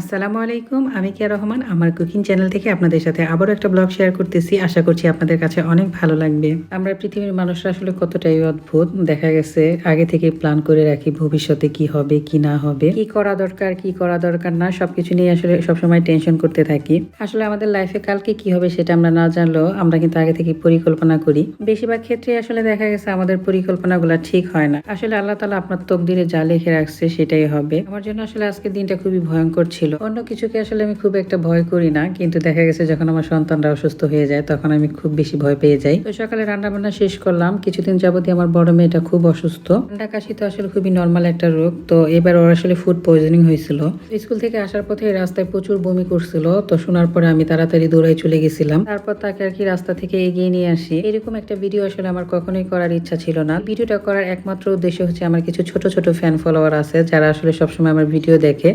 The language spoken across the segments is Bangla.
আসসালামু আলাইকুম, আমি কিয়া রহমান, আমার কুকিং চ্যানেল থেকে আপনাদের সাথে আবারও একটা ব্লগ শেয়ার করতেছি। আশা করছি আপনাদের কাছে অনেক ভালো লাগবে। আমরা পৃথিবীর মানুষরা আসলে কতটাই অদ্ভুত। দেখা গেছে আগে থেকে প্ল্যান করে রাখি ভবিষ্যতে কি হবে, কি না হবে। কি করা দরকার, কি করা দরকার না, সবকিছু নিয়ে আসলে সবসময় টেনশন করতে থাকি। আসলে আমাদের লাইফে কালকে কি হবে সেটা আমরা না জানলেও আমরা কিন্তু আগে থেকে পরিকল্পনা করি। বেশিরভাগ ক্ষেত্রে আসলে দেখা গেছে আমাদের পরিকল্পনাগুলো ঠিক হয় না। আসলে আল্লাহ তালা আপনার তকদিরে যা লিখে রাখছে সেটাই হবে। আমার জন্য আসলে আজকের দিনটা খুবই ভয়ঙ্কর ছিল। অন্য কিছুকে আসলে আমি খুব একটা ভয় করি না, কিন্তু দেখা গেছে যখন আমার সন্তানরা অসুস্থ হয়ে যায়, তখন আমি খুব বেশি ভয় পেয়ে যাই। তো সকালে রান্না বান্না শেষ করলাম। কিছুদিন যাবতীয় আমার বড় মেয়েটা খুব অসুস্থ। ঠান্ডা কাশি তো আসলে খুবই নর্মাল একটা রোগ, তো এবার ওর আসলে ফুড পয়জনিং হয়েছিল। স্কুল থেকে আসার পথে রাস্তায় প্রচুর বমি করছিল, তো শোনার পরে আমি তাড়াতাড়ি দৌড়াই চলে গেছিলাম। তারপর তাকে আর কি রাস্তা থেকে এগিয়ে নিয়ে আসি। এরকম একটা ভিডিও আসলে আমার কখনোই করার ইচ্ছা ছিল না। ভিডিওটা করার একমাত্র উদ্দেশ্য হচ্ছে আমার কিছু ছোট ছোট ফ্যান ফলোয়ার আছে, যারা আসলে সবসময় আমার ভিডিও দেখে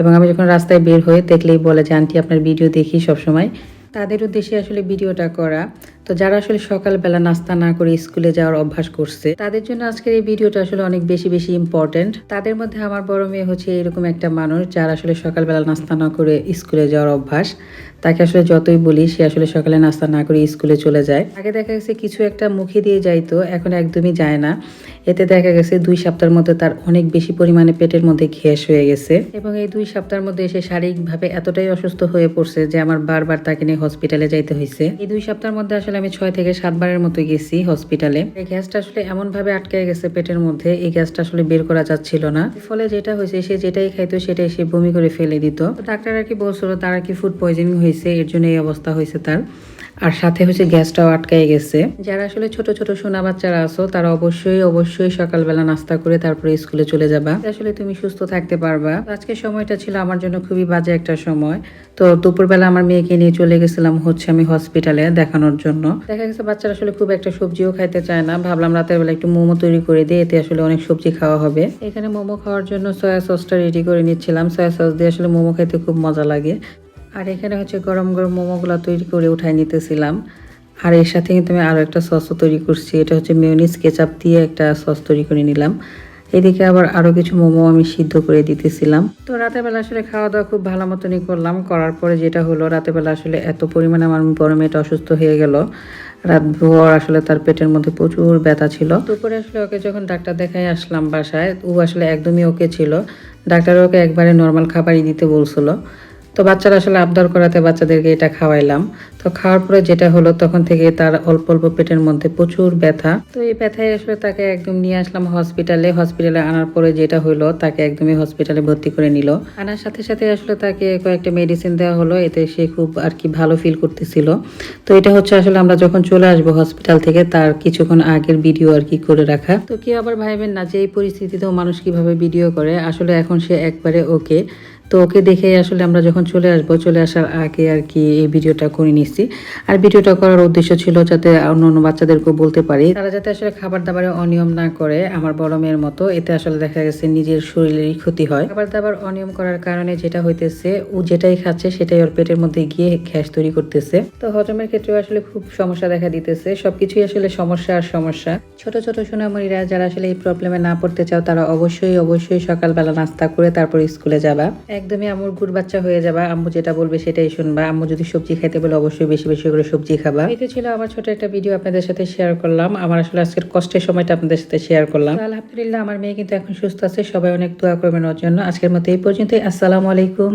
এবং আমি যখন রাস্তায় বের হয়ে দেখলেই বলে যে, আন্টি, আপনার ভিডিও দেখি সবসময়। তাদের উদ্দেশ্যে আসলে ভিডিওটা করা। তো যারা আসলে সকালবেলা নাস্তা না করে স্কুলে যাওয়ার অভ্যাস করছে, তাদের জন্য আজকের এই ভিডিওটা আসলে অনেক বেশি বেশি ইম্পর্টেন্ট তাদের মধ্যে আমার বড় মেয়ে হচ্ছে এরকম একটা মানুষ যারা আসলে সকালবেলা নাস্তা না করে স্কুলে যাওয়ার অভ্যাস। তাকে আসলে যতই বলি, সে আসলে সকালে নাস্তা না করে স্কুলে চলে যায়। আগে দেখা গেছে কিছু একটা মুখে দিয়ে যাইতো, এখন একদমই যায় না। এতে দেখা গেছে দুই সপ্তাহের মধ্যে তার অনেক বেশি পরিমাণে পেটের মধ্যে গ্যাস হয়ে গেছে। এবং এই দুই সপ্তাহের মধ্যে এসে শারীরিকভাবে এতটাই অসুস্থ হয়ে পড়ছে যে আমার বারবার তাকে নিয়ে হসপিটালে যাইতে হয়েছে এই দুই সপ্তাহের মধ্যে আসলে আমি ছয় থেকে সাতবারের মতো গেছি হসপিটালে এই গ্যাসটা আসলে এমন ভাবে আটকে গেছে পেটের মধ্যে, এই গ্যাসটা আসলে বের করা যাচ্ছিল না। ফলে যেটা হয়েছে, সে যেটাই খাইতো, সেটাই সে বমি করে ফেলে দিত। ডাক্তার আর কি বলছিল, তার কি ফুড পয়জনিং হয়েছে, এর জন্য এই অবস্থা হয়েছে তার। আর সাথে হচ্ছে গ্যাসটাও আটকাই গেছে। যারা আসলে ছোট ছোট সোনা বাচ্চারা আছো, তারা অবশ্যই অবশ্যই সকালবেলা নাস্তা করে তারপরে স্কুলে চলে যাবা। আসলে তুমি সুস্থ থাকতে পারবা। আজকে সময়টা ছিল আমার জন্য খুবই বাজে একটা সময়। তো দুপুরবেলা আমার মেয়েকে নিয়ে চলে গেছিলাম, হচ্ছে আমি হসপিটালে দেখানোর জন্য। দেখা গেছে বাচ্চারা আসলে খুব একটা সবজিও খাইতে চায় না। ভাবলাম রাতের বেলা একটু মোমো তৈরি করে দিয়ে এতে আসলে অনেক সবজি খাওয়া হবে। এখানে মোমো খাওয়ার জন্য সয়া সসটা রেডি করে নিচ্ছিলাম। সয়া সস দিয়ে আসলে মোমো খেতে খুব মজা লাগে। আর এখানে হচ্ছে গরম গরম মোমোগুলো তৈরি করে উঠাই নিতেছিলাম। আর এর সাথে কিন্তু আমি আরও একটা সসও তৈরি করছি। এটা হচ্ছে মেয়নিজ কেচাপ দিয়ে একটা সস তৈরি করে নিলাম। এদিকে আবার আরও কিছু মোমো আমি সিদ্ধ করে দিতেছিলাম। তো রাতের বেলা আসলে খাওয়া দাওয়া খুব ভালো মতনই করলাম। করার পরে যেটা হলো, রাতের বেলা আসলে এত পরিমাণে আমার বড় মেয়েটা অসুস্থ হয়ে গেল। রাত ভোর আসলে তার পেটের মধ্যে প্রচুর ব্যথা ছিল। দুপুরে আসলে ওকে যখন ডাক্তার দেখাই আসলাম বাসায়, ও আসলে একদমই ওকে ছিল। ডাক্তার ওকে একবারে নর্মাল খাবারই দিতে বলছিল। তো বাচ্চারা আসলে আবদার করাতে বাচ্চাদেরকে এটা খাওয়াইলাম। তো খাওয়ার পরে যেটা হলো তখন থেকে তার অল্প অল্প পেটের মধ্যে প্রচুর ব্যথা। তো এই ব্যথায় আসলে তাকে একদম নিয়ে আসলাম হসপিটালে হসপিটালে আনার পরে যেটা হলো তাকে একদমই হসপিটালে ভর্তি করে নিল। আনার সাথে সাথে আসলে তাকে কয়েকটা মেডিসিন দেওয়া হলো, এতে সে খুব আর কি ভালো ফিল করতেছিল। তো এটা হচ্ছে আসলে আমরা যখন চলে আসব হসপিটাল থেকে, তার কিছুক্ষণ আগের ভিডিও আর কি করে রাখা। তো কি আবার ভাইবেন না যে এই পরিস্থিতিতেও মানুষ কীভাবে ভিডিও করে। আসলে এখন সে একবারে ওকে তো ওকে দেখে আসলে আমরা যখন চলে আসব, চলে আসার আগে আর কি এই ভিডিওটা করে নিচ্ছি। আর ভিডিওটা করার উদ্দেশ্য ছিল যাতে অন্য অন্য বাচ্চাদেরকেও বলতে পারি। তারা যাতে আসলে খাবার দাবারে অনিয়ম না করে, আমার বড় মেয়ের মতো, এতে আসলে দেখা গেছে নিজের শরীরেরই ক্ষতি হয়। খাবার দাবার অনিয়ম করার কারণে যেটা হইতেছে, ও যেটাই খাচ্ছে সেটাই ওর পেটের মধ্যে গিয়ে গ্যাস তৈরি করতেছে। তো হজমের ক্ষেত্রে আসলে খুব সমস্যা দেখা দিতেছে। সবকিছুই আসলে সমস্যা আর সমস্যা। ছোট ছোট সোনামণিরা যারা আসলে এই প্রবলেমে না পড়তে চাও, তারা অবশ্যই অবশ্যই সকালবেলা নাস্তা করে তারপর স্কুলে যাবা। একদমই আম্মুর গুড় বাচ্চা হয়ে যাবা। আম্মু যেটা বলবে সেটাই শুনবা। আম্মু যদি সবজি খাইতে বলে অবশ্যই বেশি বেশি করে সবজি খাবা। এটা ছিল আমার ছোট একটা ভিডিও আপনাদের সাথে শেয়ার করলাম। আমার আসলে আজকের কষ্টের সময়টা আপনাদের সাথে শেয়ার করলাম। আলহামদুলিল্লাহ আমার মেয়ে কিন্তু এখন সুস্থ আছে। সবাই অনেক দোয়া করবেন ওর জন্য। আজকের মতো এই পর্যন্তই। আসসালামু আলাইকুম।